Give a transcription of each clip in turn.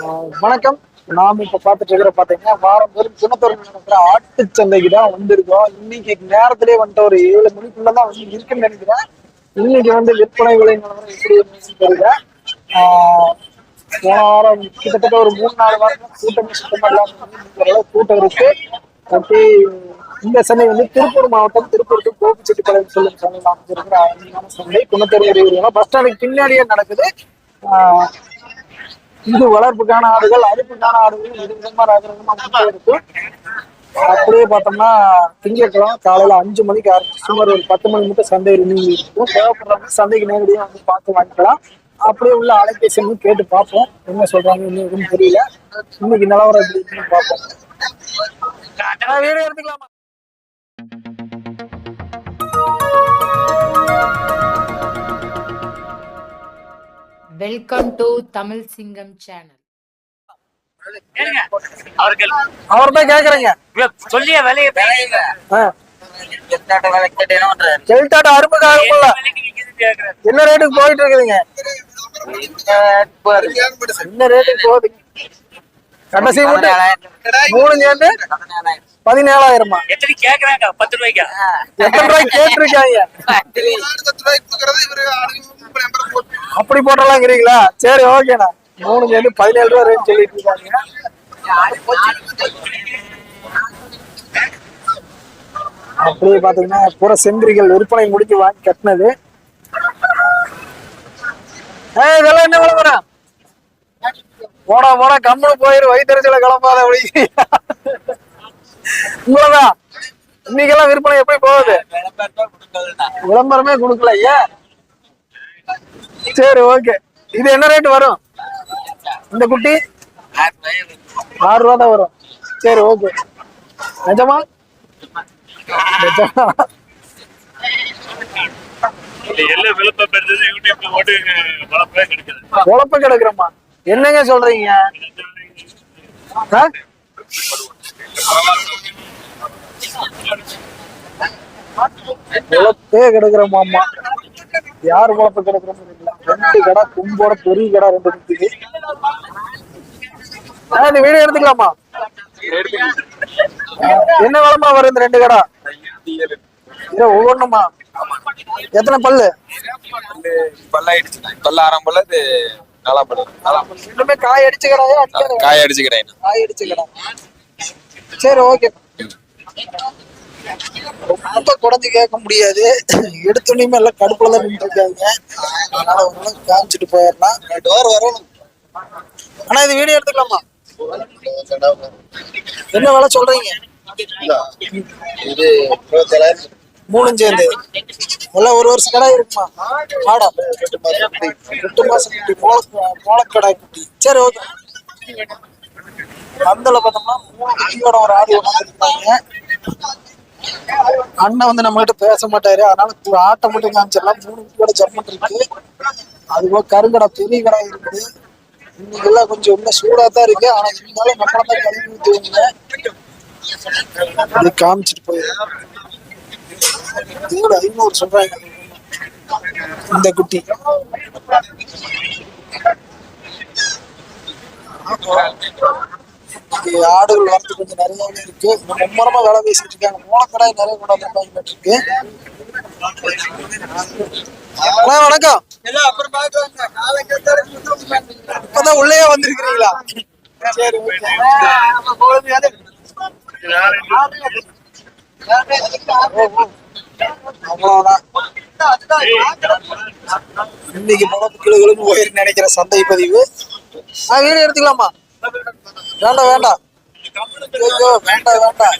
வணக்கம். நாம இப்ப பாத்துட்டு இருக்கிற பாத்தீங்கன்னா வாரம் தோறும் குணத்தூர் நடக்கிற ஆட்டு சந்தைக்கு தான் வந்திருக்கோம். இன்னைக்கு நேரத்திலே வந்துட்டு ஒரு ஏழு மணிக்குள்ளதான் வந்து இருக்குன்னு நினைக்கிறேன். இன்னைக்கு வந்து விற்பனை விலை நிலவரம் எப்படி தெரியல. போன வாரம் கிட்டத்தட்ட ஒரு மூணு நாலு வாரம் கூட்டம் சுத்தமா இல்லாம கூட்டம் இருக்கு. அப்படி இந்த சந்தை வந்து திருப்பூர் மாவட்டம் திருப்பூர் to கோபிச்செட்டிப்பாளையம் சொல்லும் சந்தையில் அமைஞ்சிருக்கிற அருமையான சந்தை. குணத்தூர் பஸ் ஸ்டாண்டுக்கு பின்னாடியே நடக்குது. ஆஹ் இது வளர்ப்புக்கான ஆடுகள் அறுப்புக்கான ஆடுகள் இது விதமா ரகரகமா அப்படியே பார்த்தோம்னா திங்கட்கிழமை காலையில அஞ்சு மணிக்கு ஆரம்பிச்சு சுமார் ஒரு பத்து மணி மட்டும் சந்தை நீங்கி இருக்கும். தேவைப்படுறவங்க சந்தைக்கு நேரடியாக வந்து பார்த்து வாங்கிக்கலாம். அப்படியே உள்ள அலைபேசி கேட்டு பார்ப்போம். என்ன சொல்றாங்க இன்னும் எதுவும் தெரியல. இன்னைக்கு நிலவரம் எப்படி இருக்குன்னு பார்ப்போம். எடுத்துக்கலாமா? வெல்கம் டு தமிழ் சிங்கம் சேனல் அவர்கள் அவர் தான் கேக்குறேங்க சொல்லிய விலையை விக்குதுன்னு கேக்குறாரு. என்ன ரேட்டுக்கு போயிட்டு இருக்குதுங்க என்ன ரேட்டுக்கு போகுது? கடைசி மட்டும் மூணு சேர்ந்து பதினேழாயிரமா எத்தனை கேக்குறாங்க? பத்து ரூபாய்க்கா? எத்தனை ரூபாய்க்கு கேட்டிருக்காங்க? அப்படி போட்டலாங்கிறீங்களா? சரி ஓகேண்ணா. மூணு சேர்ந்து பதினேழு ரூபா ரேட் சொல்லிட்டு இருக்காங்க அப்படியே பாத்தீங்கன்னா புற சென்றிகள் விற்பனை முடிச்சு வாங்கி கட்டினது. ஏய் இதெல்லாம் என்ன விளம்பரம் போடா போடா கம்முனு போயிரு வயிற்றுல கிளம்பாத அப்படி உங்களதான் இன்னைக்கெல்லாம் விற்பனை எப்படி போகுது? விளம்பரமே கொடுக்கல ஏன்? சரி ஓகே. இது என்ன ரேட் வரும்? இந்த குட்டி? ஆறு ரூபா தான் வரும். சரி ஓகே. நிஜமா? நிஜமா. இல்ல, என்னங்க சொல்றீங்க? ஆ? குழப்பே கிடக்குறோமாம்மா யார் குழப்பம் கிடக்குறோம் ரெண்டு கடை கும்போட பெரிய கடை ரெண்டு நிக்குது ஆ, இந்த வீடியோ எடுத்துக்கலாமா? என்ன விளம்பரம் வரும் இந்த ரெண்டு கடை? இது ஒவ்வொன்றுமா எத்தனை பல்லு? பல்லாயிடுச்சு பல்ல ஆறாம் பல்ல இது நாலாம் பல்லு இன்னுமே காய் அடிச்சு கடையா காய அடிச்சு காய் அடிச்சு சரி ஓகே ரொம்ப குறைஞ்சு கேட்க முடியாது. எடுத்துனையுமே எல்லாம் கடுப்புல தான் நின்று இருக்காங்க. அதனால ஓரளவுக்கு காமிச்சிட்டு போயிடலாம். டோர் வரணும். ஆனா இது வீடியோ எடுத்துக்கலாமா? என்ன வேலை சொல்றீங்க? இது மூணு சேர்ந்து. எல்லாம் ஒரு வருஷம் கடை இருக்குமா? ஆடா எட்டு மாசம் குட்டி மோள குட்டி. சரி ஓகே. பந்தல பார்த்தோம்னா மூணு குட்டியோட ஒரு ஆடு உட்காந்துருக்காங்க அண்ணன் வந்து நம்ம கிட்ட பேச மாட்டாரு. அதனால ஆட்டை மட்டும் காமிச்சிடலாம். மூணு குட்டியோட ஜம்மன் இருக்கு. அதுபோக கருங்கடை பெரிய கடை இருக்குது. இன்னைக்கு எல்லாம் கொஞ்சம் இன்னும் சூடா தான் இருக்கு. ஆனா இருந்தாலும் நம்மள தான் கழுவி ஊத்துவீங்க அது காமிச்சிட்டு போயிடும் இதோட ஐநூறு சொல்றாங்க. இந்த குட்டி. ஆடுகள் வரது கொஞ்சம் நிறையவே இருக்கு. மும்மரமா வேலை பேசிட்டு இருக்காங்க. மூலக்கடாய் நிறைய கொண்டாந்து இருக்கு அண்ணா வணக்கம். இப்பதான் உள்ளே வந்திருக்கிறீங்களா? சரி அவ்வளவுதான் இன்னைக்கு முகப்பு கிலோகளும் போயிருக்கு நினைக்கிற சந்தை பதிவு. ஆ வீடியோ எடுத்துக்கலாமா? வேண்டாம் வேண்டாம். ஐயோ வேண்டாம் வேண்டாம்.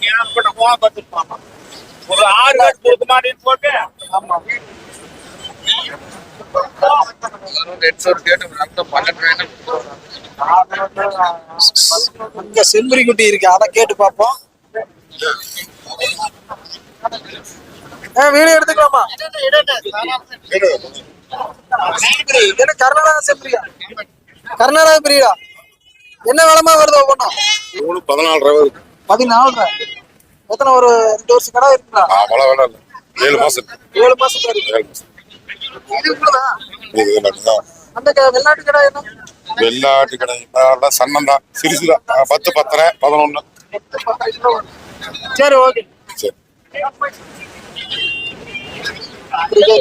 ஒரு ஆறு காசு கொடுக்க மாட்டேன்னு போட்டு? ஆமா. ஹெட்செட் கேட்டு அங்க செம்பரி குட்டி இருக்கு அதை கேட்டு பார்ப்போம். வீடியோ எடுத்துக்கலாமா? என்ன கர்நாடகா செம்பரியா கர்நாடகா பிரியா? என்ன விளமா வருது ஒவ்வொன்றும்? மூணு பதினாலு ரூபாய் பதினாலு எத்தனை ஒரு ரெண்டு வருஷம் கடை இருக்குங்களா மழை வேணாம் ஏழு மாசம். இருக்கு. ஏழு மாசம் இருக்கு ஏழு மாசம். இது மட்டும்தான் அந்த க- வெள்ளாட்டு கடை என்ன? வெள்ளாட்டு கடை. சன்னம் தான். சிறுசுதான் ஆ, பத்து பத்தரை பதினொன்னு. சரி ஓகே. சரி.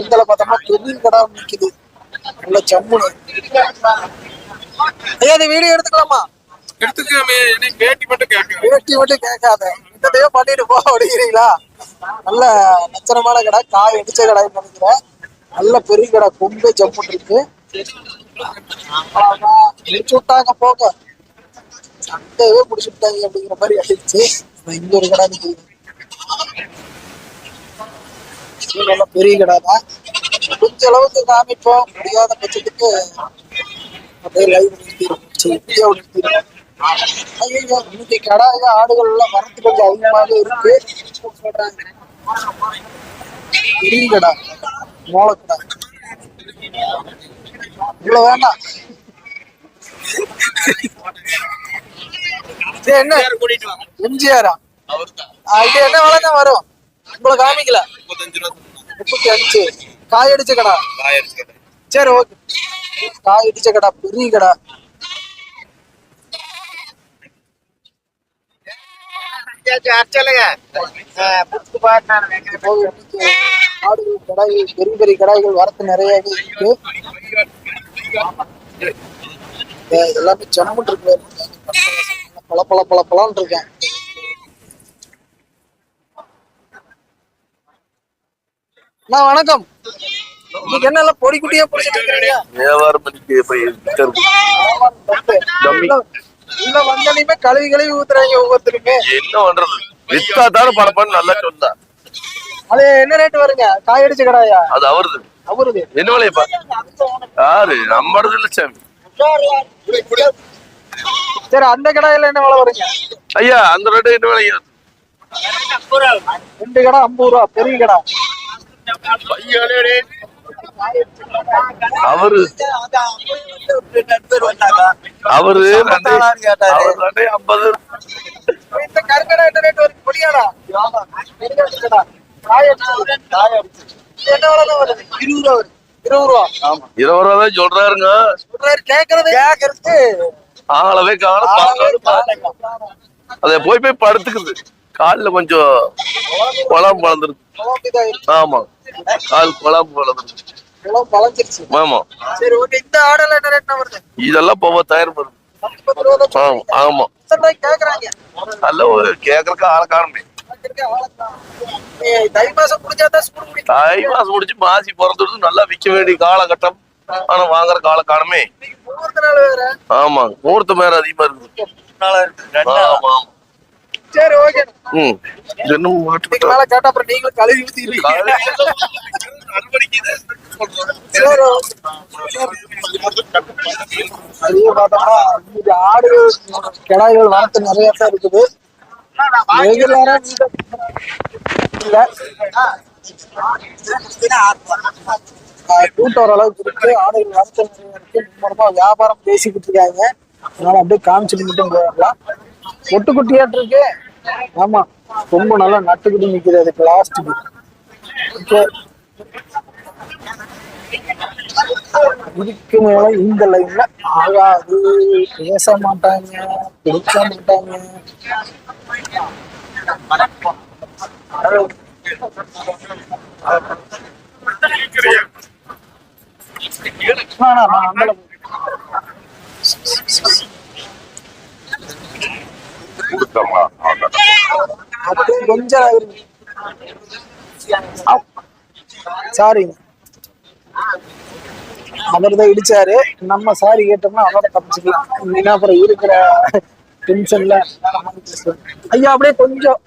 இந்த பார்த்தோம்னா பெரிய கடை நிக்குது. நல்ல ஜம்முன்னு ஐயா இந்த வீடியோ எடுத்துக்கலாமா? எடுத்துக்காமே என்ன பேட்டி மட்டும் கேட்க. வேட்டி மட்டும் கேட்காத. இந்த டைம் பண்ணிட்டு போ அப்படிங்கிறீங்களா? நல்ல நச்சரமான கடை. காய் அடிச்ச கடைன்னு நினைக்கிறேன். நல்ல பெரிய கடை. கொம்பு ஜம்முன்னு இருக்கு. அவ்வளவுதான். முடிச்சு விட்டாங்க போங்க. சண்டையே முடிச்சு விட்டாங்க அப்படிங்கிற மாதிரி ஆயிடுச்சு. இங்க ஒரு கடை நிக்குது நல்ல பெரிய கடை தான் முடிஞ்ச அளவுக்கு காமிப்போம். முடியாத பட்சத்துக்கு அப்படியே லைவ் வீடியோ ஐயோ இன்னைக்கு ஆடுகள் எல்லாம் வரத்து கொஞ்சம் அதிகமாக இருக்கு. சொல்றாங்க? பெரிய கடா மோளக்கடா இவ்வளவு வேண்டாம் என்ன? எம்ஜிஆரா? என்ன விலை தான் வரும்? உங்களை காமிக்கல. முப்பத்தஞ்சு ரூபா முப்பத்தி அஞ்சு. காய் அடிச்ச கடா சரி ஓகே. காய் அடிச்ச கடா பெரிய கடா கடாய்கள் பெரிய பெரிய கடாய்கள் வரத்து நிறையவே இருக்கு. எல்லாமே ஜம்முன் இருக்கு. பல பல பல பலான்னு இருக்கேன். அண்ணா வணக்கம். இன்னைக்கு என்ன பொடி குட்டியா பிடிச்சிட்டு இருக்கீங்க வியாபாரம் பண்ணிட்டு போய் உள்ள- வந்தாலுமே கழுவி கழுவி ஊத்துறாங்க ஒவ்வொருத்தருமே. என்ன பண்றது? வித்தா தானே படப்பான்னு நல்லா சொன்னா. அது என்ன ரேட் வருங்க? காய் அடிச்ச கடாயா? அது அவருது. அவருது. என்ன விலையப்பா யாரு? நம்மளது இல்ல சாமி. சரி அந்த கடாயில என்ன விலை வருங்க? ஐயா அந்த ரெண்டு என்ன விலையா ரெண்டு கடை ஐம்பது ரூபா பெரிய கடை. அவரு அவரு ஐம்பது. இருபது ரூபா வருது இருபது ரூபா இருபது ரூபா தான் சொல்றாருங்க. சொல்றாரு கேக்குறது? கேக்குறது. ஆளவே காலம் அத போய் போய் படுத்துக்குது. கால்ல கொஞ்சம் குழம்பு வளர்ந்துருது ஆமா. கால் குழம்பு ஆமா. சரி ஓகே இந்த ஆடல என்ன ரேட் வருது? இதெல்லாம் வருது. ரூபா தான் ஆமா நல்ல ஒரு கேக்குறக்கு ஆளை ஏய், தை மாசம் முடிச்சு மாசி பிறந்துடுது நல்லா விற்க வேண்டிய காலகட்டம். ஆனா வாங்குற கால காலமே வேற. ஆமா முகூர்த்த மேல அதிகமா இருக்குது ஆமா ஆமா. சரி ஓகே ம். என்ன மாட்டு மேல கேட்டா அப்புறம் நீங்களும் கழுவி ஊத்திடுவீங்க. ஆடுகள் கிடாய்கள் வரத்து நிறைய தான் இருக்குது. ரெகுலரா இல்ல. கூட்டம் ஓரளவுக்கு இருக்கு. ஆடுகள் வரத்து நிறைய இருக்கு. வியாபாரம் பேசிக்கிட்டு இருக்காங்க. அதனால அப்படியே காமிச்சிட்டு மட்டும் போயிடலாம். ஒட்டு குட்டியாட்டு இருக்கு? ஆமா ரொம்ப நல்லா நட்டுக்கிட்டு நிக்குது அதுக்கு லாஸ்ட்டுக்கு ஓகே இதுக்கு மேல இந்த லைன்ல ஆகாது. பேச மாட்டாங்க கொடுக்க மாட்டாங்க. வேணாம், கொஞ்சம் இருங்க. சாரி அவர் தான் இடிச்சாரு. நம்ம சாரி கேட்டோம்னா அவரை தப்பிச்சுக்கலாம். இல்லைன்னா அப்புறம் இருக்கிற டென்ஷன்ல ஐயா அப்படியே கொஞ்சம்.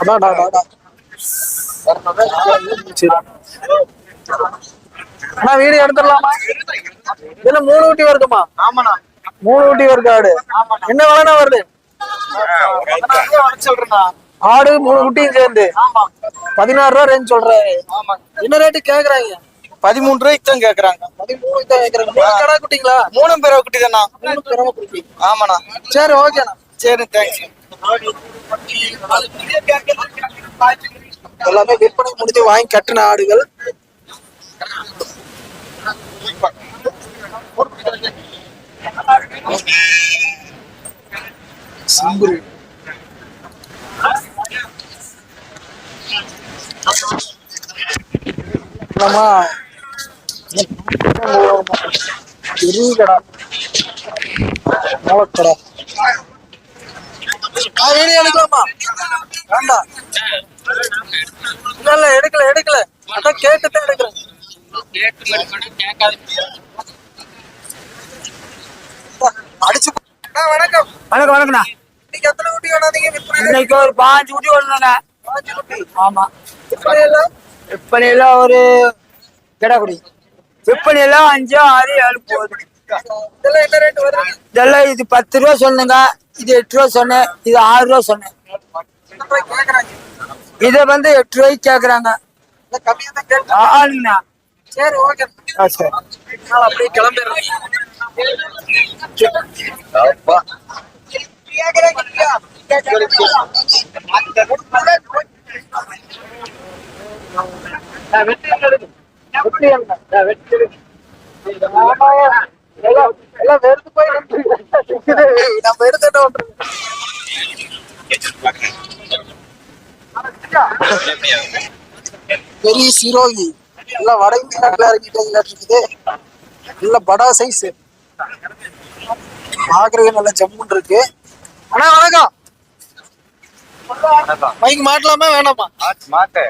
அடாடா அடாடா அண்ணா வீடியோ எடுத்துடலாமா? இதுல மூணு ஊட்டி வருதுமா ஆமாண்ணா. மூணு ஊட்டி வருது ஆடு. என்ன விலைண்ணா வருது? ஆடு மூணு குட்டியும் சேர்ந்து. பதினாறு ரூபா ரேஞ்ச் சொல்றாரு. என்ன ரேட்டு கேக்குறாங்க? பதிமூணு ரூபாய்க்கு தான் கேக்குறாங்க. பதிமூணு தான் கேக்குறாங்க. கடா குட்டிங்களா? மூணு பேரை குட்டி தானா மூணு பிறவை குட்டி. ஆமாண்ணா. சரி ஓகேண்ணா சரி தேங்க்ஸ் எல்லாமே விற்பனை முடிஞ்சு வாங்கி கட்டின ஆடுகள். சிம்புரு. நம்ம பெரிய கடை மூலக்கடை ஆ, வீடியோ எடுக்கலாமா வேண்டாம் இல்ல இல்ல எடுக்கல எடுக்கல அதான் கேட்டுதான் எடுக்கிறேன் அடிச்சு வணக்கம். வணக்கம் வணக்கண்ணா இன்னைக்கு ஒரு பாஞ்சு குட்டி குட்டி ஆமா. விற்பனையில ஒரு கிடக்குடி விற்பனையில அஞ்சு ஆறு ஏழு போகுது இதெல்லாம் இது பத்து ரூபா சொன்னேங்க. இது எட்டு ரூபா சொன்னேன். இது ஆறு ரூபா சொன்னேன். இதை வந்து எட்டு ரூபாய்க்கு கேக்குறாங்க. ஆளுங்கண்ணா. சரி ஓகே. அப்படியே கிளம்பிடுறேன் எல்லாம் வெறுத்து போய் நிக்குது. நம்ம எடுத்துட்டு பெரிய சிரோகி. எல்லாம் வட இந்தியாவில் இறங்கிட்டு இருக்குது நல்ல படா சைஸ் பாக்குறதுக்கு நல்ல ஜம்முன் இருக்கு. அண்ணா வணக்கம். மைக் மாட்டலாமா வேணாமா? மாட்டு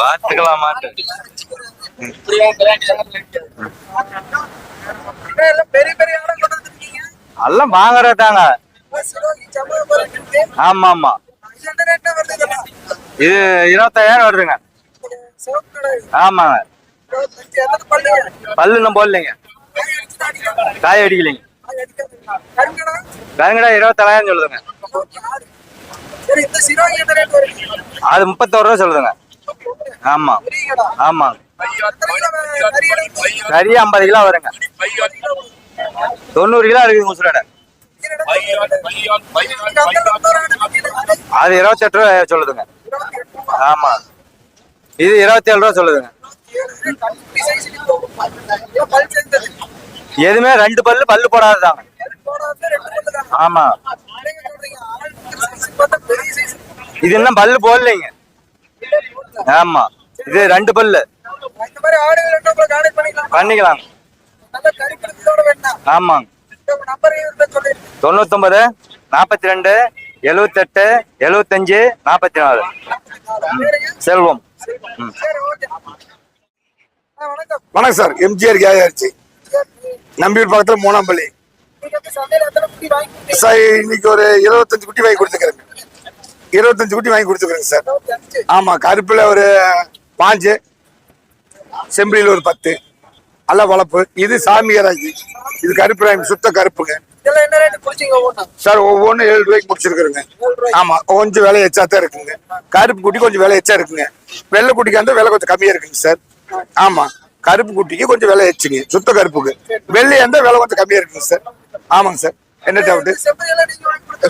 பாத்துக்கலாம் மாட்டு. பெரிய பெரிய ஆடம் கொண்டு வந்துருக்கீங்க. எல்லாம் வாங்குறதாங்க ஆமா ஆமா. இது இருபத்தாயிரம் வருதுங்க. ஆமாங்க. பல்லு இன்னும் போடலைங்க. காய் அடிக்கலைங்க? கருங்கடா? இருபத்தேழாயிரம் சொல்லுதுங்க. அது முப்பத்தோரு ரூபா சொல்லுதுங்க. ஆமா. எடுக்கும்? கறி ஐம்பது கிலோ வருங்க. தொண்ணூறு கிலோ இருக்குது முசுரோட அது இருபத்தெட்டு ரூபா சொல்லுதுங்க. ஆமா. இது இருபத்தி ஏழு ரூபா. சொல்லுதுங்க எதுவுமே ரெண்டு பல்லு பல்லு போடாதுதான் ஆமா. இது இன்னும் பல்லு போடலைங்க. ஆமா. இது ரெண்டு பல்லு. பண்ணிக்கலாம். ஆமாங்க. தொண்ணூத்தொன்பது நாற்பத்தி ரெண்டு எழுவத்தெட்டு எழுவத்தஞ்சு நாற்பத்தி நாலு செல்வம். வணக்கம் சார். எம்ஜிஆர் கேயாச்சு நம்பியூர் பக்கத்துல மூணாம்பள்ளி. சார் இன்னைக்கு ஒரு இருபத்தஞ்சு குட்டி வாங்கி கொடுத்துக்கிறேங்க. இருபத்தஞ்சு குட்டி வாங்கி கொடுத்துக்கிறேங்க சார். ஆமா கருப்புல ஒரு பாஞ்சு செம்பிலியில் ஒரு பத்து அல்ல வளர்ப்பு இது சாமியாராஜி இது கருப்பு ராயம் சுத்த கருப்புங்க. சார் ஒவ்வொன்றும் ஏழு ரூபாய்க்கு முடிச்சிருக்குறேங்க. ஆமா கொஞ்சம் விலை எச்சா தான் இருக்குங்க. கருப்பு குட்டி கொஞ்சம் விலை எச்சா இருக்குங்க. வெள்ளை குட்டிக்கு வந்து விலை கொஞ்சம் கம்மியா இருக்குங்க சார். ஆமா. கருப்பு குட்டிக்கு கொஞ்சம் விலை எச்சுங்க சுத்த கருப்புக்கு. வெள்ளை அந்த விலை கொஞ்சம் கம்மியா இருக்குங்க சார் ஆமாங்க சார் என்ன டவுட்டு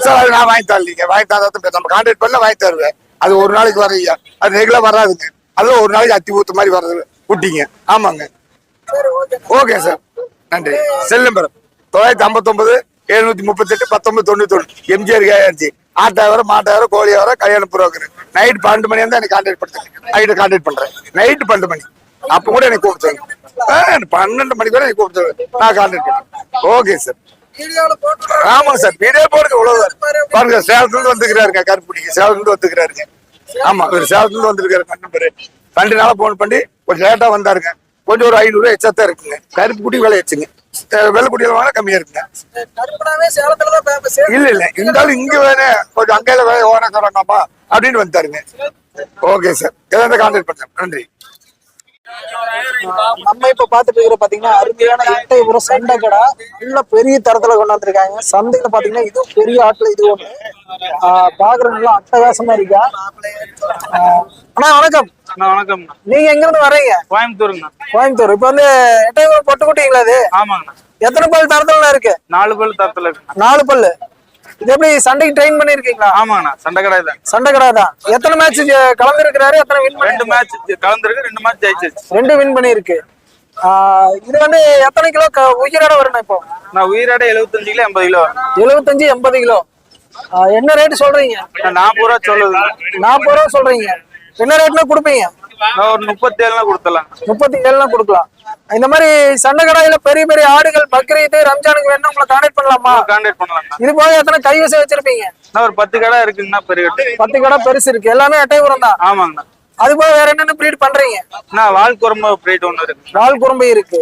சார் அது நான் வாங்கி தரலீங்க. வாங்கி தரதான் நம்ம கான்டாக்ட் பண்ணல வாங்கி தருவேன். அது ஒரு நாளைக்கு வரையா? அது ரெகுலர் வராதுங்க. அது ஒரு நாளைக்கு அத்தி ஊத்து மாதிரி வர்றது குட்டிங்க. ஆமாங்க. ஓகே சார் நன்றி. செல் நம்பர் தொள்ளாயிரத்தி ஐம்பத்தொன்பது எழுநூத்தி முப்பத்தெட்டு பத்தொன்பது தொண்ணூத்தி ஒன்று எம்ஜிஆர் கேஆர்ஜி ஆட்டாயிரம் மாட்டாயிரம் கோழியாயிரம் கல்யாண புரோக்கர். நைட் பன்னெண்டு மணி இருந்தா எனக்கு கான்டாக்ட் பண்ணுறேன் நைட்டு கான்டாக்ட் பண்றேன். நைட்டு பன்னெண்டு மணி. அப்ப கூட எனக்கு கூப்பிடுங்க பன்னெண்டு மணிக்கு வரை எனக்கு கூப்பிடுங்க நான் கான்டாக்ட் ஓகே சார் ஆமா சார் வீடியோ போடுங்க இவ்வளவுதான் பாருங்க சேலத்துல இருந்து வந்துக்கிறாருங்க கருப்புடிக்கு சேலத்துல இருந்து வந்துக்கிறாருங்க. ஆமா இவர் சேலத்துல இருந்து வந்திருக்காரு நம்பரு ரெண்டு நாளா போன் பண்ணி கொஞ்சம் லேட்டா வந்தாருங்க. கொஞ்சம் ஒரு ஐநூறு ரூபாய் எச்சா தான் இருக்குங்க. கருப்பு குட்டி விலை வச்சுங்க. வெள்ளை வாங்க கம்மியா இருக்குங்க. இல்ல இல்ல. இருந்தாலும் இங்க வேணும் கொஞ்சம் அங்கையில வேலை ஓனக்காரங்கம்மா அப்படின்னு வந்துட்டாருங்க. ஓகே சார் ஏதாவது கான்டாக்ட் பண்ணுறேன் நன்றி. நம்ம இப்ப பாத்துட்டு இருக்கிற பாத்தீங்கன்னா அருமையான எட்டயபுரம் சண்டை கடை நல்ல பெரிய தரத்துல கொண்டாந்துருக்காங்க சந்தையில பாத்தீங்கன்னா இது பெரிய ஆட்டுல இது ஒண்ணு. ஆஹ் பாக்குற நல்லா அட்டகாசமா இருக்கா? அண்ணா வணக்கம். அண்ணா வணக்கம். நீங்க எங்க இருந்து வர்றீங்க? கோயம்புத்தூருங்கண்ணா. கோயம்புத்தூர். இப்ப வந்து எட்டயபுரம் பொட்டு குட்டிங்களா இது? ஆமாங்கண்ணா. எத்தனை பல் தரத்துல இருக்கு? நாலு பல் தரத்துல இருக்குண்ணா. நாலு பல்லு. இது எப்படி சண்டைக்கு ட்ரெயின் பண்ணிருக்கீங்களா ஆமாங்கண்ணா சண்டை கடை தான். சண்டை கடை தான். எத்தனை மேட்ச் கலந்துருக்கிறாரு? எத்தனை வின் ரெண்டு மேட்ச் கலந்துருக்கு ரெண்டு மேட்ச் ஜெயிச்சிருச்சு. ரெண்டு வின் பண்ணிருக்கு இது வந்து எத்தனை கிலோ உயிரோட வருண்ணா இப்போ? நான் உயிரோட எழுபத்தஞ்சு கிலோ எண்பது கிலோ எழுபத்தஞ்சு எண்பது கிலோ. என்ன ரேட் சொல்றீங்க? நாற்பது ரூபா சொல்லுது. நாற்பது ரூபா சொல்றீங்க. என்ன ரேட்னா கொடுப்பீங்க? நான் ஒரு முப்பத்தேழுனா கொடுத்துடலாம். முப்பத்தி ஏழுலாம் கொடுக்கலாம். இந்த மாதிரி சண்டை கடாயில பெரிய பெரிய ஆடுகள் பக்ரீத் ரம்ஜானுக்கு வேணும் உங்களை கான்டாக்ட் பண்ணலாமா? கான்டாக்ட் பண்ணலாம் இது போக எத்தனை கைவசம் வச்சிருப்பீங்க? ஒரு பத்து கடை இருக்குங்கண்ணா பெரிய கடை. பத்து கடை பெருசு இருக்கு. எல்லாமே எட்டைபுரம் தான். ஆமாங்கண்ணா. அது போக வேற என்னென்ன ப்ரீட் பண்றீங்க? நான் வால் குறும்பு பிரேட் ஒன்று இருக்கு. நாள் குறும்பை இருக்கு.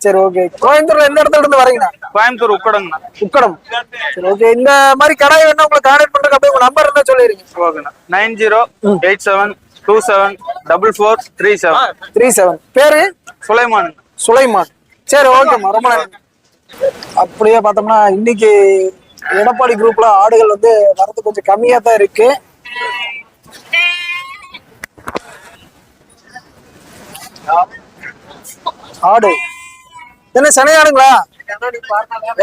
சரி ஓகே கோயம்புத்தூர்ல எந்த இடத்துல இருந்து வரீங்கண்ணா கோயம்புத்தூர் உக்கடங்கண்ணா உக்கடம். சரி ஓகே இந்த மாதிரி கடாய் வேணும் உங்களை கான்டாக்ட் பண்றதுக்கு அப்படியே உங்க நம்பர் இருந்தா சொல்லிருங்க ஓகேண்ணா. Nine zero eight seven two seven double four three seven three seven பேரு? சுலைமான். சுலைமான். சரி ஓகேம்மா ரொம்ப நன்றி. அப்படியே பார்த்தோம்னா இன்னைக்கு எடப்பாடி குரூப்ல ஆடுகள் வந்து வரது கொஞ்சம் கம்மியா தான் இருக்கு. ஆடு. என்ன சனி ஆடுங்களா? வேற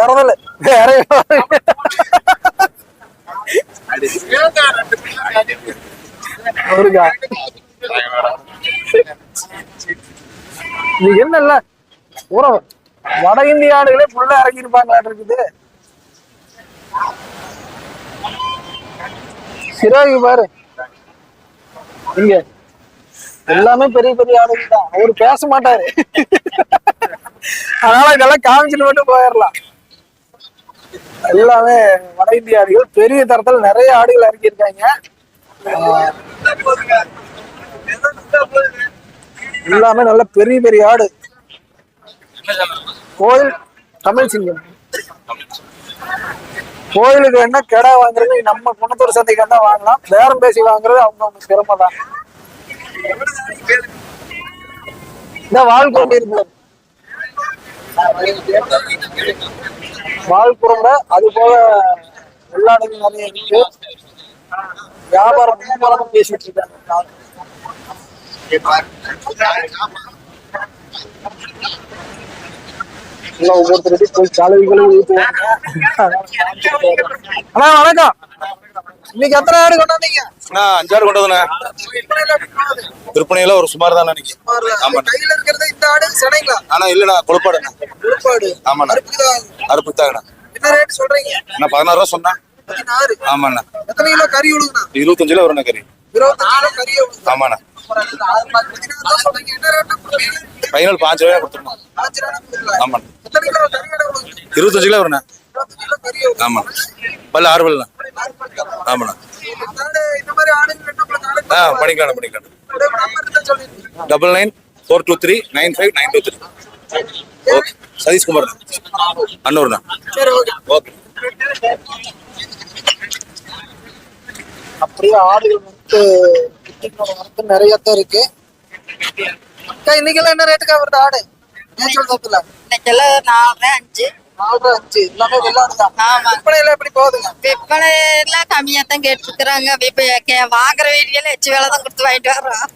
எதுவும் இல்ல. வேற என்ன இது என்னல்ல உறவு வட இந்திய ஆடுகளே ஃபுல்லா இறங்கியிருப்பாங்களாட்டு இருக்குது சிறாகி பாரு. இங்க எல்லாமே பெரிய பெரிய ஆடுகள் தான். அவரு பேச மாட்டாரு. அதனால இதெல்லாம் காமிச்சிட்டு மட்டும் போயிடலாம். எல்லாமே வட இந்திய ஆடுகள் பெரிய தரத்துல நிறைய ஆடுகள் இறக்கியிருக்காங்க எல்லாமே நல்ல பெரிய பெரிய ஆடு. கோயில் தமிழ் சிங்கம். கோயிலுக்கு என்ன கெடா வாங்குறது? நம்ம குணத்தூர் சந்தைக்கு தான் வாங்கலாம்? பேரம் பேசி வாங்குறது அவங்க அவங்க திறமை தான். இந்த வால் குறும்பு வால் அது போக வெள்ளாடுகள் நிறைய இருக்கு. வியாபாரம் மும்முரமா பேசிட்டு இருக்காங்க. ஒவ்வொருத்தருக்கும் போய் கழுவிகளும் ஊத்துவாங்க அண்ணா வணக்கம். இன்னைக்கு எத்தனை ஆடு கொண்டாந்தீங்க? நான் அஞ்சாறு கொண்டு வந்தேன் விற்பனையில ஒரு சுமார் தான் இன்னைக்கு ஆமா கையில இருக்கிறது இந்த ஆடு சடைங்களா ஆனா இல்லண்ணா கொழுப்பாடுண்ணா. உருப்பாடு ஆமாண்ணா. அறுப்பு தாங்கண்ணா என்ன ரேட் சொல்றீங்க? நான் பதினாறு ரூபா சொன்னேன் பதினாறு ஆமாண்ணா. எத்தனை கிலோ கறி விழுங்கண்ணா இருபத்தஞ்சு கிலோ கறி. இருபத்தஞ்சு ஆமாண்ணா. ஃபைனல் பாஞ்சு ரூபாய் கொடுத்துருந்தோம். ஆமாண்ணா. இருபத்தஞ்சு கிலோ வருண்ணா இருபத்தஞ்சு கிலோ கறியை விழுங்க ஆமா பல்ல ஆறு பல்லுண்ணா. ஆமாண்ணா. ஆ பண்ணிக்கலாம் பண்ணிக்கலாம் double nine four two three nine five nine two three. Okay Satishkumar. அன்னூர்ண்ணா. சரி ஓகே. ஓகே. அப்படியே ஆடுகள் வந்து குட்டிகளோட வரத்து நிறைய தான் இருக்கு. அக்கா இன்னைக்கெல்லாம் என்ன ரேட்டுக்கா வருது ஆடு? நேச்சுரல் தத்துல இன்னைக்கெல்லாம் நாலு அஞ்சு. நாலு அஞ்சு. எல்லாமே வெள்ளாடு தான். விற்பனையில எப்படி போகுதுங்க? விற்பனை எல்லாம் கம்மியா தான் கேட்டுருக்குறாங்க. இப்ப வாங்குற வீடியோல எச்சு வேலை தான் கொடுத்து வாங்கிட்டு வர்றோம்.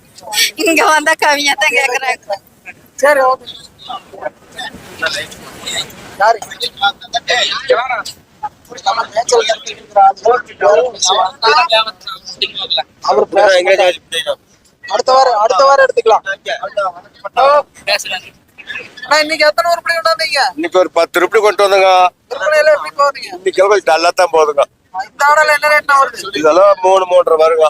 இங்க வந்தா கம்மியா தான் கேக்குறாங்க. சரி ஓகே. அடுத்த வாரம் அடுத்த வாரம் எடுத்துக்கலாம் அண்ணா, இன்னைக்கு எத்தனை உருப்படி கொண்டாந்தீங்க இன்னைக்கு ஒரு பத்து கொண்டு வந்தங்க விற்பனையில எப்படி போகுதுங்க இன்னைக்கு எவ்வளவு நல்லா தான் போதுங்க இந்த ஆடல என்ன வருது இதெல்லாம் மூணு மூன்றரை வருங்க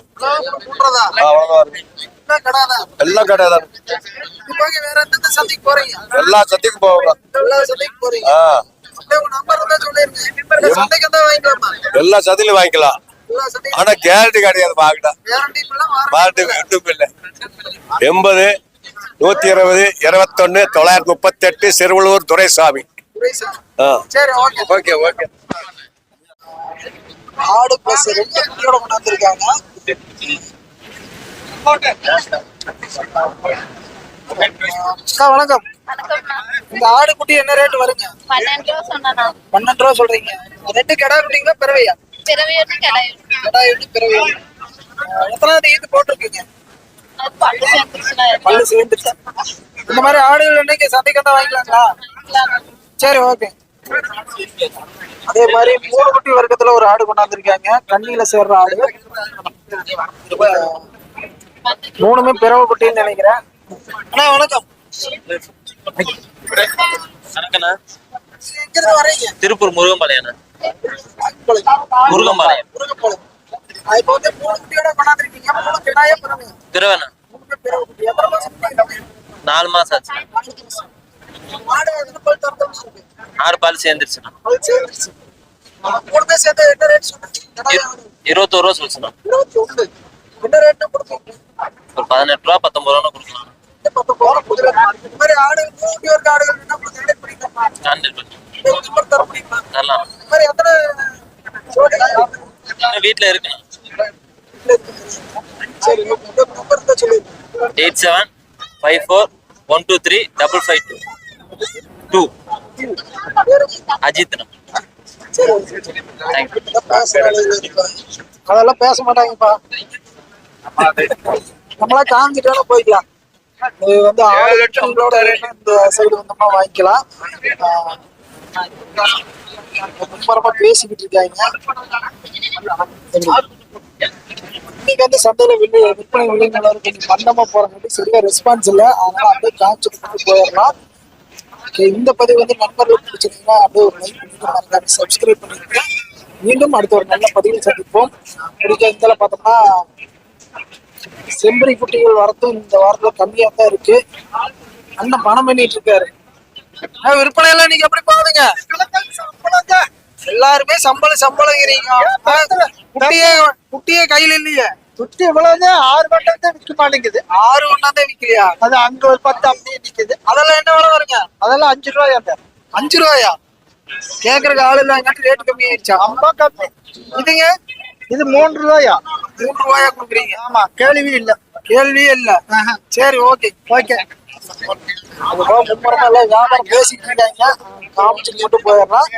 மூன்றதா அவ்வளவுதான் கடாதான் எல்லாம் கடை தான் வேற எந்தெந்த சந்தைக்கு போறீங்க? எல்லா சத்திக்கும் போவாங்க. எல்லா சந்தைக்கு போறீங்க? எல்லா சத்திலையும் வாங்கிக்கலாம். ஆனா கேரண்டி கிடையாது வாரண்டி பாட்டு இல்ல. எண்பது நூத்தி இருபது இருபத்தொன்னு தொள்ளாயிரத்தி முப்பத்தி எட்டு Siruvallur Duraisamy. Okay okay okay ஆடு பிளஸ் ரெண்டு குட்டியோட கொண்டாந்துருக்காங்க. அக்கா வணக்கம். இந்த ஆடு குட்டி என்ன ரேட் வருங்க? பன்னெண்டு ரூபா சொன்னா பன்னெண்டு ரூபா சொல்றீங்க. ரெண்டு கிடா குட்டிங்களா பிறவையா? பிறவியோட்டு கிடையாது கிடா எட்டு பிறவை ஆஹ் எத்தனாவது ஈத்து போட்டிருக்கீங்க? அது பல்லு சேர்ந்துருச்சு இந்த மாதிரி ஆடுகள் இன்னைக்கு சந்தைக்கு தான் வாங்கிக்கலாங்களா சரி ஓகே அதே மாதிரி மூணு குட்டி வர்க்கத்துல ஒரு ஆடு கொண்டாந்துருக்காங்க. கண்ணியில சேர்ற ஆடு. மூணுமே பிறவை குட்டின்னு நினைக்கிறேன். அண்ணா வணக்கம். திருப்பூர் முருகம்பாளையம். முருகம்பாளையம். பிறவண்ணா? நாலு மாசம் ஆச்சு. ஆறு பால் சேர்ந்துருச்சுண்ணா. இருபத்தோரு ரூபா சொல்லுச்சுண்ணா. ஒரு பதினெட்டு ரூபா பத்தொன்பது ரூபா கொடுக்கலாம். இந்த மாதிரி ஆடுகள் மூணு பேருக்கு ஆடுகள் என்ன உங்களுக்கு ரேட் பிடிக்குமா? ஸ்டாண்டர்ட் பண்ணி நம்பர் தர முடியுமா தரலாம் இந்த மாதிரி எத்தனை ஜோடி இன்னும் வீட்டுல சரி உங்க நம்பர் தான் சொல்லி eight seven five four one two three double five two. Two. Thank you அதெல்லாம் பேச மாட்டாங்கப்பா. நம்மளா காமிச்சிட்டாலும் போய்க்கலாம். இது வந்து ஆறு லட்சங்களோட இந்த சைடு வந்தோம்னா வாங்கிக்கலாம். மும்மரமா பேசிக்கிட்டு இருக்காங்க. இன்னைக்கு வந்து சந்தையில விலை விற்பனை விலை நிலவரம் கொஞ்சம் மந்தமா போறங்காட்டி சரியா ரெஸ்பான்ஸ் இல்லை. அதனால அப்படியே காமிச்சிட்டு போயிடலாம். இந்த பதிவு வந்து நண்பர்களுக்கு பிடிச்சிருந்தீங்கன்னா அப்படியே ஒரு லைக் பண்ணிட்டு மறக்காம சப்ஸ்கிரைப் பண்ணிருங்க மீண்டும் அடுத்த ஒரு நல்ல பதிவில் சந்திப்போம். முடிஞ்ச இந்த பார்த்தோம்னா செம்பரி குட்டிகள் வரத்தும் இந்த வாரத்துல கம்மியா தான் இருக்கு. அண்ணன் பணம் பண்ணிட்டு இருக்காரு. விற்பனை எல்லாம் நீங்க எப்படி பாருங்க? எல்லாருமே சம்பளம் சம்பளங்கிறீங்க. ஆஹ் குட்டியே குட்டியே கையில இல்லையே? சுத்தி இவ்வளவு ஆறு மட்டம் தான் விற்க மாட்டேங்குது. ஆறு ஒண்ணாந்தே விக்கலையா அது அங்க ஒரு பத்து அப்படியே நிக்குது. அதெல்லாம் என்ன விலை வருங்க? அதெல்லாம் அஞ்சு ரூபாய் அஞ்சு ரூபாயா? கேக்குறதுக்கு ஆள் இல்லைங்காட்டி ரேட் கம்மி ஆயிடுச்சா ரொம்ப கம்மி. இதுங்க இது மூன்று ரூபாயா மூணு ரூபாயா கொடுக்குறீங்க? ஆமா கேள்வி இல்ல. கேள்வியே இல்ல. சரி ஓகே. ஓகே. அதுபோக மும்மரமா எல்லாம் வியாபாரம் பேசிட்டு இருக்காங்க. காமிச்சு மட்டும் போயிடலாம்.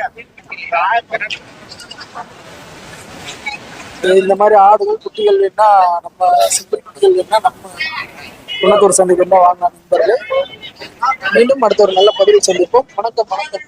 இந்த மாதிரி ஆடுகள் குட்டிகள் வேணா நம்ம சிம்பிள் குட்டிகள் வேணா நம்ம குணத்தூர் சந்தைக்கு வாங்க நண்பர்கள். மீண்டும் அடுத்த ஒரு நல்ல பதிவில் சந்திப்போம். வணக்கம் வணக்கம்.